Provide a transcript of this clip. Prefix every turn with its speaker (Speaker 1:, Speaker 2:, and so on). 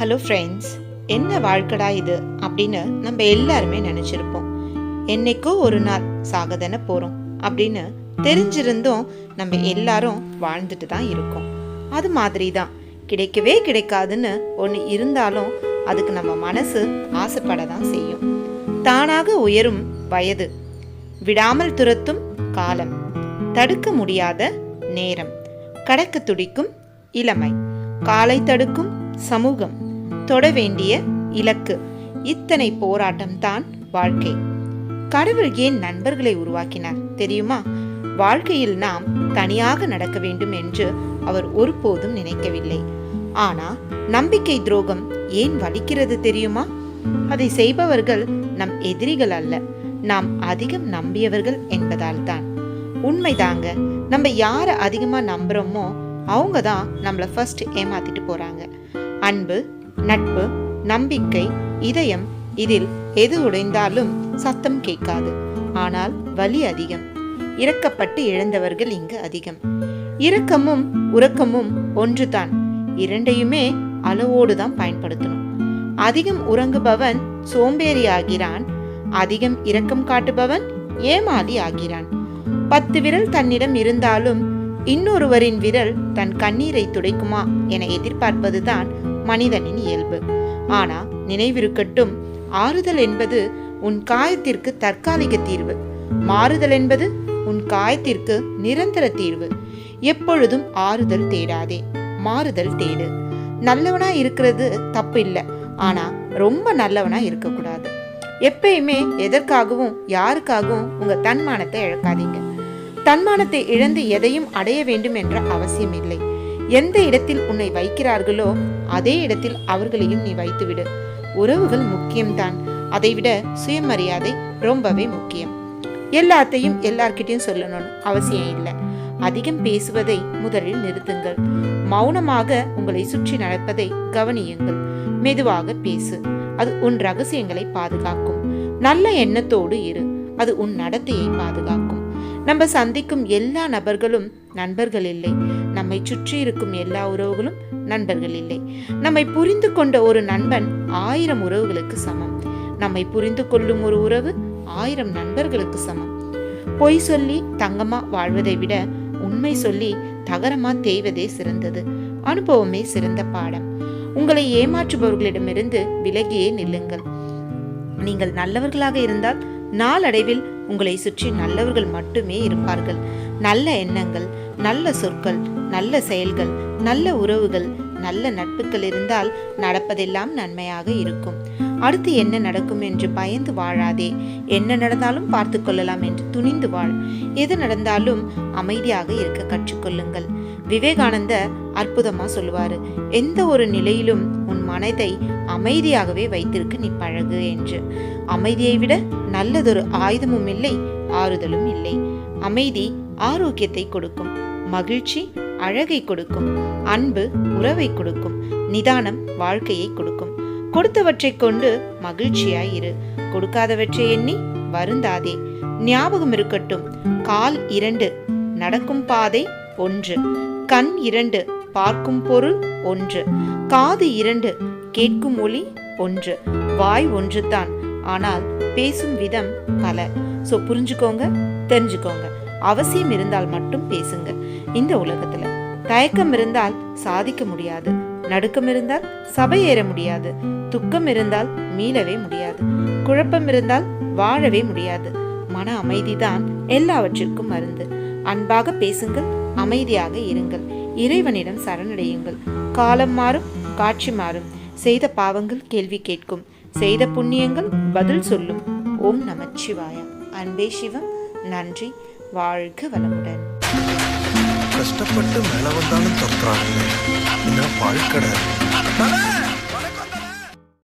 Speaker 1: Hello friends என்ன வாழ்க்கடா இது? அப்படின்னு நம்ம எல்லாருமே நினச்சிருப்போம். என்னைக்கோ ஒரு நாள் சாகதானே போகிறோம் அப்படின்னு தெரிஞ்சிருந்தும் நம்ம எல்லாரும் வாழ்ந்துட்டு தான் இருக்கோம். அது மாதிரி தான் கிடைக்கவே கிடைக்காதுன்னு ஒன்று இருந்தாலும் அதுக்கு நம்ம மனசு ஆசைப்பட தான் செய்யும். தானாக உயரும் வயது. விடாமல் துரத்தும் காலம். தடுக்க முடியாத நேரம். கடக்க துடிக்கும் இளமை. காலை தடுக்கும் சமூகம். தொட வேண்டிய இலக்கு. இத்தனை போராட்டம்தான் வாழ்க்கை. கடவுள் ஏன் நண்பர்களை உருவாக்கினார் தெரியுமா? வாழ்க்கையில் நாம் தனியாக நடக்க வேண்டும் என்று அவர் ஒருபோதும் நினைக்கவில்லை. ஆனா நம்பிக்கை துரோகம் ஏன் வலிக்கிறது தெரியுமா? அதை செய்பவர்கள் நம் எதிரிகள் அல்ல. நாம் அதிகம் நம்பியவர்கள் என்பதால் தான் உண்மைதாங்க நம்ம யாரை அதிகமாக நம்புகிறோமோ அவங்க தான் நம்மளை ஃபர்ஸ்ட் ஏமாத்திட்டு போகிறாங்க அன்பு நட்பு நம்பிக்கை இதயம் இதில் எது உடைந்தாலும் சத்தம் கேட்காது. ஆனால் வலி அதிகம். இறக்கப்பட்டு இழந்தவர்கள் இங்கு அதிகம். இரக்கமும் உறக்கமும் ஒன்றுதான். இரண்டையுமே அளவோடு தான் பயன்படுத்தணும். அதிகம் உறங்குபவன் சோம்பேறி ஆகிறான். அதிகம் இரக்கம் காட்டுபவன் ஏமாளி ஆகிறான். பத்து விரல் தன்னிடம் இருந்தாலும் இன்னொருவரின் விரல் தன் கண்ணீரை துடைக்குமா என எதிர்பார்ப்பதுதான் மனிதனின் இயல்பு. ஆனா நினைவிருக்கட்டும் ஆறுதல் என்பது உன் காயத்திற்கு தற்காலிக தீர்வு. மாறுதல் என்பது உன் காயத்திற்கு நிரந்தர தீர்வு. எப்பொழுதும் ஆறுதல் தேடாதே மாறுதல் தேடு. நல்லவனா இருக்கிறது தப்பு இல்லை ஆனா ரொம்ப நல்லவனா இருக்கக்கூடாது. எப்பயுமே எதற்காகவும் யாருக்காகவும் உங்க தன்மானத்தை இழக்காதீங்க. தன்மானத்தை இழந்து எதையும் அடைய வேண்டும் என்ற அவசியம் இல்லை. எந்த இடத்தில் உன்னை வைக்கிறார்களோ அதே இடத்தில் அவர்களையும் நீ வைத்துவிடு. உறவுகள் முக்கியம்தான். அதைவிட சுயமரியாதை ரொம்பவே முக்கியம். எல்லாத்தையும் எல்லார்கிட்டயும் சொல்லணும்னு அவசியம் இல்லை. அதிகம் பேசுவதை முதலில் நிறுத்துங்கள். மௌனமாக உங்களை சுற்றி நடப்பதை கவனியுங்கள். மெதுவாக பேசு. அது உன் ரகசியங்களை பாதுகாக்கும். நல்ல எண்ணத்தோடு இரு. அது உன் நடத்தையை பாதுகாக்கும். நம்ம சந்திக்கும் எல்லா நபர்களும் நண்பர்கள் இல்லை. நம்மை சுற்றி இருக்கும் எல்லா உறவுகளும் நண்பர்கள் இல்லை. நம்மை புரிந்து கொண்ட ஒரு நண்பன் ஆயிரம் உறவுகளுக்கு சமம். நம்மை புரிந்து கொள்ளும் ஒரு உறவு ஆயிரம் நண்பர்களுக்கு சமம். பொய் சொல்லி தங்கமா வாழ்வதை விட உண்மை சொல்லி தகரமா தேய்வதே சிறந்தது. அனுபவமே சிறந்த பாடம். உங்களை ஏமாற்றுபவர்களிடமிருந்து விலகியே நில்லுங்கள். நீங்கள் நல்லவர்களாக இருந்தால் நாளடைவில் உங்களை சுற்றி நல்லவர்கள் மட்டுமே இருப்பார்கள். நல்ல எண்ணங்கள் நல்ல சொற்கள் நல்ல செயல்கள் நல்ல உறவுகள் நல்ல நட்புகள் இருந்தால் நடப்பதெல்லாம் நன்மையாக இருக்கும். அடுத்து என்ன நடக்கும் என்று பயந்து வாழாதே. என்ன நடந்தாலும் பார்த்து கொள்ளலாம் என்று துணிந்து வாழ். எது நடந்தாலும் அமைதியாக இருக்க கற்றுக்கொள்ளுங்கள். விவேகானந்த அற்புதமா சொல்லுவாரு எந்த ஒரு நிலையிலும் உன் மனதை அமைதியாகவே வைத்திருக்க நீ பழகு என்று. அமைதியை விட நல்லதொரு ஆயுதமும் இல்லை ஆறுதலும் இல்லை. அமைதி ஆரோக்கியத்தை கொடுக்கும் மகிழ்ச்சி அழகை கொடுக்கும் அன்பு உறவை கொடுக்கும் நிதானம் வாழ்க்கையை கொடுக்கும். கொடுத்தவற்றை கொண்டு மகிழ்ச்சியாய் இரு. கொடுக்காதவற்றை எண்ணி வருந்தாதே. ஞாபகம் இருக்கட்டும். கால் இரண்டு நடக்கும் பாதை ஒன்று. கண் இரண்டு பார்க்கும் பொருள் ஒன்று. காது இரண்டு கேட்கும் ஒளி ஒன்று. வாய் ஒன்றுதான் ஆனால் பேசும் விதம் பல. ஸோ புரிஞ்சுக்கோங்க தெரிஞ்சுக்கோங்க. அவசியம் இருந்தால் மட்டும் பேசுங்க. இந்த உலகத்துல தயக்கம் இருந்தால் சாதிக்க முடியாது. நடுக்கம் இருந்தால் சபை ஏற முடியாது. துக்கம் இருந்தால் மீளவே முடியாது. குழப்பம் இருந்தால் வாழவே முடியாது. மன அமைதிதான் எல்லாவற்றிற்கும் மருந்து. அன்பாக பேசுங்கள் அமைதியாக இருங்கள். இறைவனிடம் சரணடையுங்கள். காலம் மாறும் காட்சி மாறும். செய்த பாவங்கள் கேள்வி கேட்கும். செய்த புண்ணியங்கள் பதில் சொல்லும். ஓம் நமச்சிவாய அன்பே சிவம். நன்றி. வாழ்க வளமுடன்.
Speaker 2: கஷ்டப்பட்டு மேல வந்தாலும் துரத்துறாங்க என்ன வாழ்க்கடை?